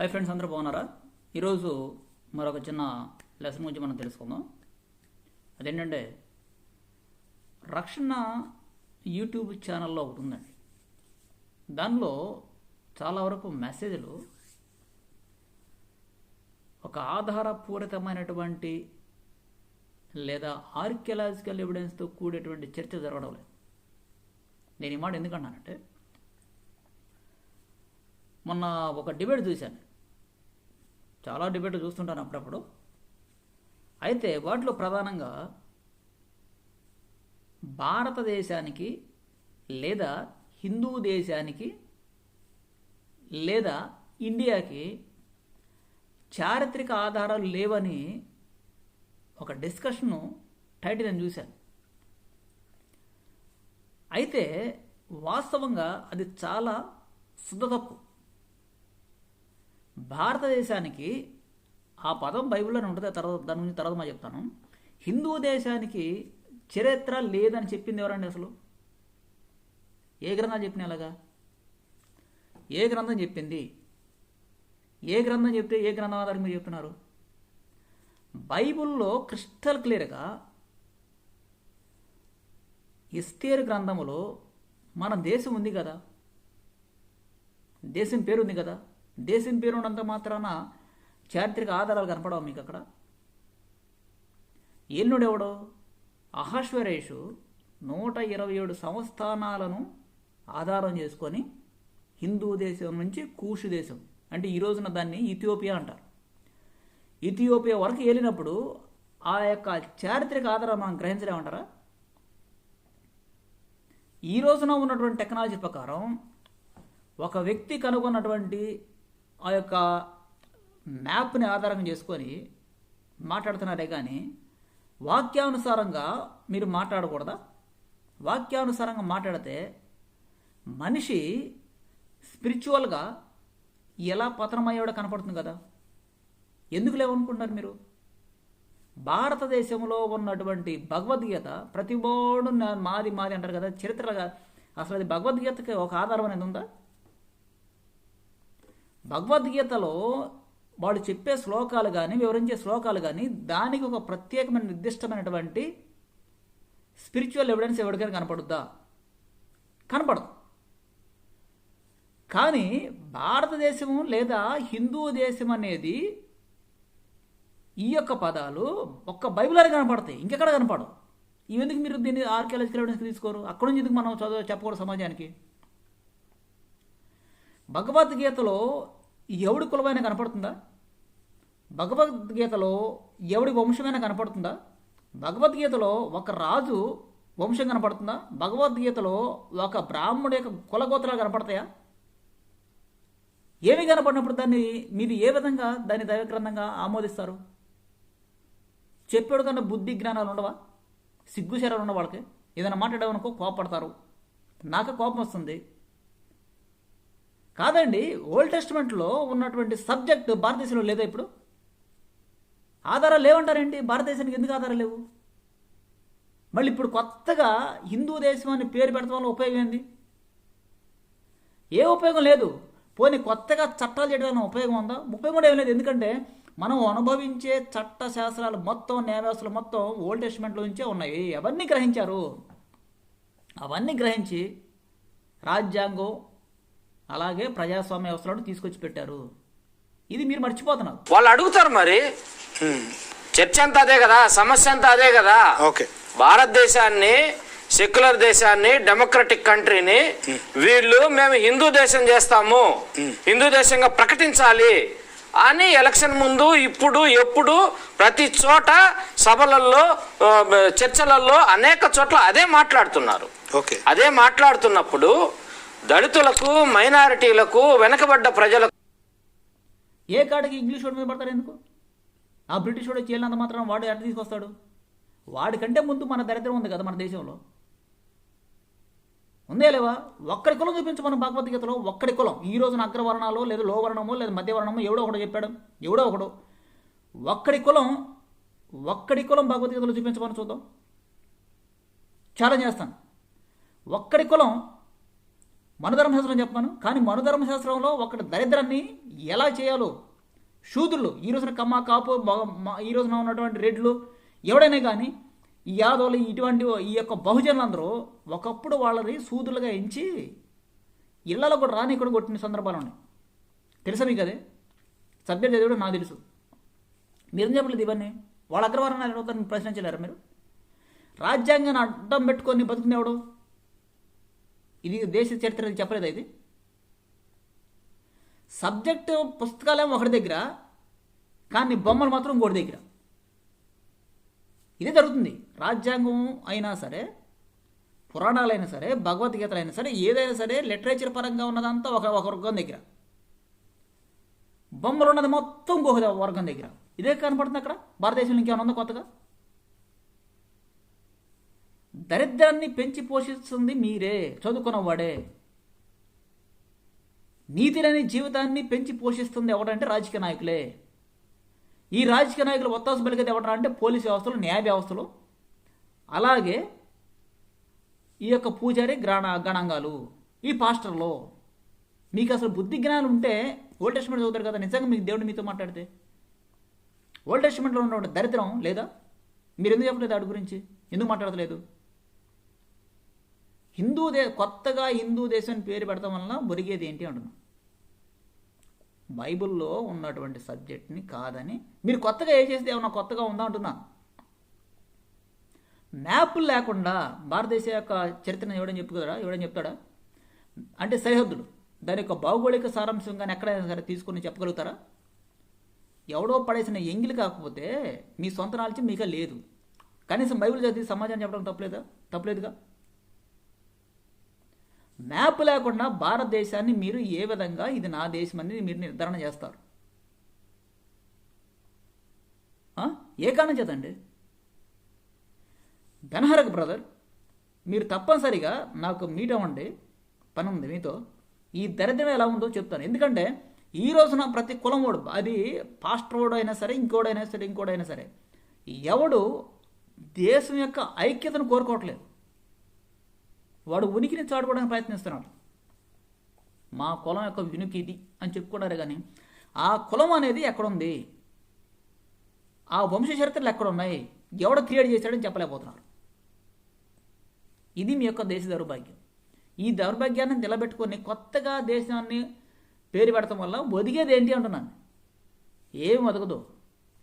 Hi friends అందరూ బాగున్నారా? ఈరోజు మరొక చిన్న లెసన్ గురించి మనం తెలుసుకుందాం. అదేంటంటే రక్షణ యూట్యూబ్ ఛానల్లో ఒకటి ఉందండి. దానిలో చాలా వరకు మెసేజ్లు ఒక ఆధారపూరితమైనటువంటి లేదా ఆర్కియలాజికల్ ఎవిడెన్స్తో కూడేటువంటి చర్చ జరగడం లేదు. నేను ఈ మాట ఎందుకన్నానంటే మొన్న ఒక డిబేట్ చూశాను. చాలా డిబేట్లు చూస్తుంటాను అప్పుడప్పుడు. అయితే వాటిలో ప్రధానంగా భారతదేశానికి లేదా హిందూ దేశానికి లేదా ఇండియాకి చారిత్రక ఆధారాలు లేవని ఒక డిస్కషను టైటిల్ నేను చూశాను. అయితే వాస్తవంగా అది చాలా శుద్ధ తప్పు. భారతదేశానికి ఆ పదం బైబిల్లో ఉంటుంది తర్వాత దాని గురించి తర్వాత మా చెప్తాను. హిందూ దేశానికి చరిత్ర లేదని చెప్పింది ఎవరండి అసలు? ఏ గ్రంథం చెప్పిన అలాగా? ఏ గ్రంథం చెప్పింది? ఏ గ్రంథం చెప్తే ఏ గ్రంథం ఆధారం మీరు చెప్తున్నారు? బైబిల్లో క్రిస్టల్ క్లియర్గా ఇస్తేరు గ్రంథములో మన దేశం ఉంది కదా? దేశం పేరు ఉంది కదా? దేశం పేరు ఉన్నంత మాత్రాన చారిత్రక ఆధారాలు కనపడవు మీకు అక్కడ ఎల్లుడెవడో అహశ్వరేషు నూట ఇరవై ఏడు సంస్థానాలను ఆధారం చేసుకొని హిందూ దేశం నుంచి కూషు దేశం అంటే ఈ రోజున దాన్ని ఇథియోపియా అంటారు. ఇథియోపియా వరకు వెళ్ళినప్పుడు ఆ యొక్క చారిత్రక ఆధారం మనం గ్రహించలేమంటారా? ఈ రోజున ఉన్నటువంటి టెక్నాలజీ ప్రకారం ఒక వ్యక్తి కనుగొన్నటువంటి ఆ యొక్క మ్యాప్ని ఆధారంగా చేసుకొని మాట్లాడుతున్నారే కానీ వాక్యానుసారంగా మీరు మాట్లాడకూడదా? వాక్యానుసారంగా మాట్లాడితే మనిషి స్పిరిచువల్గా ఎలా పతనమయ్యాడో కనపడుతుంది కదా? ఎందుకు లేవనుకుంటున్నారు మీరు? భారతదేశంలో ఉన్నటువంటి భగవద్గీత ప్రతి బోర్డు మాది మాది అంటారు కదా చరిత్రగా అసలు అది భగవద్గీతకి ఒక ఆధారం అనేది ఉందా? భగవద్గీతలో వాడు చెప్పే శ్లోకాలు కానీ వివరించే శ్లోకాలు కానీ దానికి ఒక ప్రత్యేకమైన నిర్దిష్టమైనటువంటి స్పిరిచువల్ ఎవిడెన్స్ ఎవరికైనా కనపడుద్దా? కనపడదు. కానీ భారతదేశం లేదా హిందూ దేశం అనేది ఈ యొక్క పదాలు ఒక్క బైబిల్లోనే కనపడతాయి. ఇంకెక్కడ కనపడవు. ఇవెందుకు మీరు దీన్ని ఆర్కియాలజికల్ ఎవిడెన్స్ తీసుకోరు? అక్కడ నుంచి ఎందుకు మనం చదువు చెప్పకూడదు సమాజానికి? భగవద్గీతలో ఎవడి కులమైన కనపడుతుందా? భగవద్గీతలో ఎవడి వంశమైనా కనపడుతుందా? భగవద్గీతలో ఒక రాజు వంశం కనపడుతుందా? భగవద్గీతలో ఒక బ్రాహ్మణుడి యొక్క కులగోత్రాలు కనపడతాయా? ఏమి కనపడినప్పుడు దాన్ని మీరు ఏ విధంగా దాన్ని దైవగ్రంథంగా ఆమోదిస్తారు? చెప్పాడు కన్నా బుద్ధి జ్ఞానాలు ఉండవా? సిగ్గుశరాలు ఉన్న వాళ్ళకి ఏదైనా మాట్లాడామనుకో కోపడతారు. నాకు కోపం వస్తుంది. కాదండి ఓల్డ్ టెస్ట్మెంట్లో ఉన్నటువంటి సబ్జెక్ట్ భారతదేశంలో లేదా ఇప్పుడు? ఆధారాలు లేవంటారేంటి? భారతదేశానికి ఎందుకు ఆధారాలు లేవు? మళ్ళీ ఇప్పుడు కొత్తగా హిందూ దేశం అని పేరు పెడతాం వల్ల ఉపయోగం ఏంది? ఏ ఉపయోగం లేదు. పోనీ కొత్తగా చట్టాలు చేయడం వల్ల ఉపయోగం ఉందా? ఉపయోగం కూడా ఏం లేదు. ఎందుకంటే మనం అనుభవించే చట్ట శాస్త్రాలు మొత్తం న్యాయవ్యవస్థలు మొత్తం ఓల్డ్ టెస్ట్మెంట్లో నుంచే ఉన్నాయి. అవన్నీ గ్రహించారు. అవన్నీ గ్రహించి రాజ్యాంగం అలాగే ప్రజాస్వామ్య వ్యవస్థలను తీసుకొచ్చి పెట్టారు. ఇది మీరు మర్చిపోతున్నారు. వాళ్ళు అడుగుతారు మరి. చర్చ అంతా అదే కదా సమస్య అంతా అదే కదా. ఓకే. భారతదేశాన్ని సెక్యులర్ దేశాన్ని డెమోక్రటిక్ కంట్రీని వీళ్ళు మేము హిందూ దేశం చేస్తాము. హిందూ దేశంగా ప్రకటించాలి అని ఎలక్షన్ ముందు ఇప్పుడు ఎప్పుడు ప్రతి చోట సభలలో చర్చలలో అనేక చోట్ల అదే మాట్లాడుతున్నారు. ఓకే. అదే మాట్లాడుతున్నప్పుడు దళితులకు మైనారిటీలకు వెనకబడ్డ ప్రజలకు. ఏ కాడికి ఇంగ్లీష్ వాడి మీద పడతారు ఎందుకు? ఆ బ్రిటిష్ వాడు చేయాలంత మాత్రం వాడు ఎట్లా తీసుకొస్తాడు. వాడికంటే ముందు మన దరిద్రం ఉంది కదా మన దేశంలో. ఉందే లేవా? ఒక్కడి కులం చూపించు మనం భగవద్గీతలో ఒక్కడి కులం. ఈ రోజున అగ్రవర్ణాలు లేదా లోవర్ణమో లేదా మధ్యవర్ణమో ఎవడో ఒకడు చెప్పాడు. ఎవడో ఒకడు. ఒక్కడి కులం ఒక్కడి కులం భగవద్గీతలో చూపించమని చూద్దాం. ఛాలెంజ్ చేస్తాను. ఒక్కడి కులం మనుధర్మశాస్త్రం చెప్పాను కానీ మనుధర్మశాస్త్రంలో ఒకటి దరిద్రాన్ని ఎలా చేయాలో శూద్రులు ఈ రోజున కమ్మ కాపు ఈ రోజున ఉన్నటువంటి రెడ్లు ఎవడైనా కానీ ఈ యాదవులు ఇటువంటి ఈ యొక్క బహుజనులందరూ ఒకప్పుడు వాళ్ళని సూదులుగా ఎంచి ఇళ్ళలో కూడా రాని కూడా కొట్టిన సందర్భాలు ఉన్నాయి. తెలుసా మీకు అదే? సబ్జెక్ట్ చదివడం నాకు తెలుసు. మీరేం చెప్పలేదు ఇవన్నీ? వాళ్ళ అగ్రవారం అడుగుతారని ప్రశ్నించలేరు మీరు? రాజ్యాంగాన్ని అడ్డం పెట్టుకొని బతుకునేవాడు ఇది దేశ చరిత్ర ఇది చెప్పలేదు ఇది? సబ్జెక్టు పుస్తకాలేమో ఒకటి దగ్గర కానీ బొమ్మలు మాత్రం ఇంకోటి దగ్గర. ఇదే జరుగుతుంది. రాజ్యాంగం అయినా సరే పురాణాలైనా సరే భగవద్గీతలు అయినా సరే ఏదైనా సరే లిటరేచర్ పరంగా ఉన్నదంతా ఒక ఒక వర్గం దగ్గర. బొమ్మలు ఉన్నది మొత్తం ఇంకొక వర్గం దగ్గర. ఇదే కనపడుతుంది అక్కడ? భారతదేశంలో ఇంకేమైనా ఉందా కొత్తగా? దరిద్రాన్ని పెంచి పోషిస్తుంది మీరే చదువుకున్నవాడే. నీతి లేని జీవితాన్ని పెంచి పోషిస్తుంది ఎవడంటే రాజకీయ నాయకులే. ఈ రాజకీయ నాయకులు ఒత్తాసు పలికేది ఎవడరా అంటే పోలీస్ వ్యవస్థలు న్యాయ వ్యవస్థలు. అలాగే ఈ యొక్క పూజారి గ్రాణ గణాంగాలు ఈ పాస్టర్లో. మీకు అసలు బుద్ధి జ్ఞానం ఉంటే ఓల్డ్ టెస్ట్మెంట్ చదువుతారు కదా నిజంగా మీకు దేవుడు మీతో మాట్లాడితే. ఓల్డ్ టెస్ట్మెంట్లో ఉన్న దరిద్రం లేదా? మీరు ఎందుకు చెప్పలేదు వాటి గురించి? ఎందుకు మాట్లాడలేదు హిందూ దే కొత్తగా హిందూ దేశం అని పేరు పెడతాం వలన ఒరిగేది ఏంటి అంటున్నాం. బైబిల్లో ఉన్నటువంటి సబ్జెక్ట్ని కాదని మీరు కొత్తగా ఏ చేస్తే ఏమన్నా కొత్తగా ఉందా అంటున్నా. మ్యాప్లు లేకుండా భారతదేశ యొక్క చరిత్రను ఎవడని చెప్పుకోరా? ఇవ్వడం చెప్తాడా? అంటే సరిహద్దులు. దాని యొక్క భౌగోళిక సారాంశం కానీ ఎక్కడైనా సరే తీసుకుని చెప్పగలుగుతారా? ఎవడో పడేసిన ఎంగిలి కాకపోతే మీ సొంత నాలెడ్జ్ మీకే లేదు. కనీసం బైబిల్ చదివి సమాజాన్ని చెప్పడం తప్పలేదా? తప్పలేదుగా? మ్యాప్ లేకుండా భారతదేశాన్ని మీరు ఏ విధంగా ఇది నా దేశం అనేది మీరు నిర్ధారణ చేస్తారు? ఏ కారణం చేతండి బెనహరక్ బ్రదర్ మీరు తప్పనిసరిగా నాకు మీట్ అవ్వండి. పని ఉంది మీతో. ఈ దరిద్రం ఎలా ఉందో చెప్తాను. ఎందుకంటే ఈ రోజున ప్రతి కులం వాడు అది పాస్టర్ వాడు అయినా సరే ఇంకోడైనా సరే ఇంకోడైనా సరే ఎవడు దేశం యొక్క ఐక్యతను కోరుకోవట్లేదు. వాడు ఉనికిని చాటుకోవడానికి ప్రయత్నిస్తున్నాడు. మా కులం యొక్క ఉనికి ఇది అని చెప్పుకున్నారు కానీ ఆ కులం అనేది ఎక్కడుంది? ఆ వంశ చరిత్రలు ఎక్కడున్నాయి? ఎవడ క్రియేట్ చేశాడని చెప్పలేకపోతున్నారు. ఇది మీ యొక్క దేశ దౌర్భాగ్యం. ఈ దౌర్భాగ్యాన్ని నిలబెట్టుకొని కొత్తగా దేశాన్ని పేరు పెడటం వల్ల బతికేది ఏంటి అంటున్నాను. ఏం బతకదు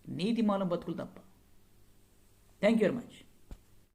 నీతి మాలం బతుకులు తప్ప. Thank you very much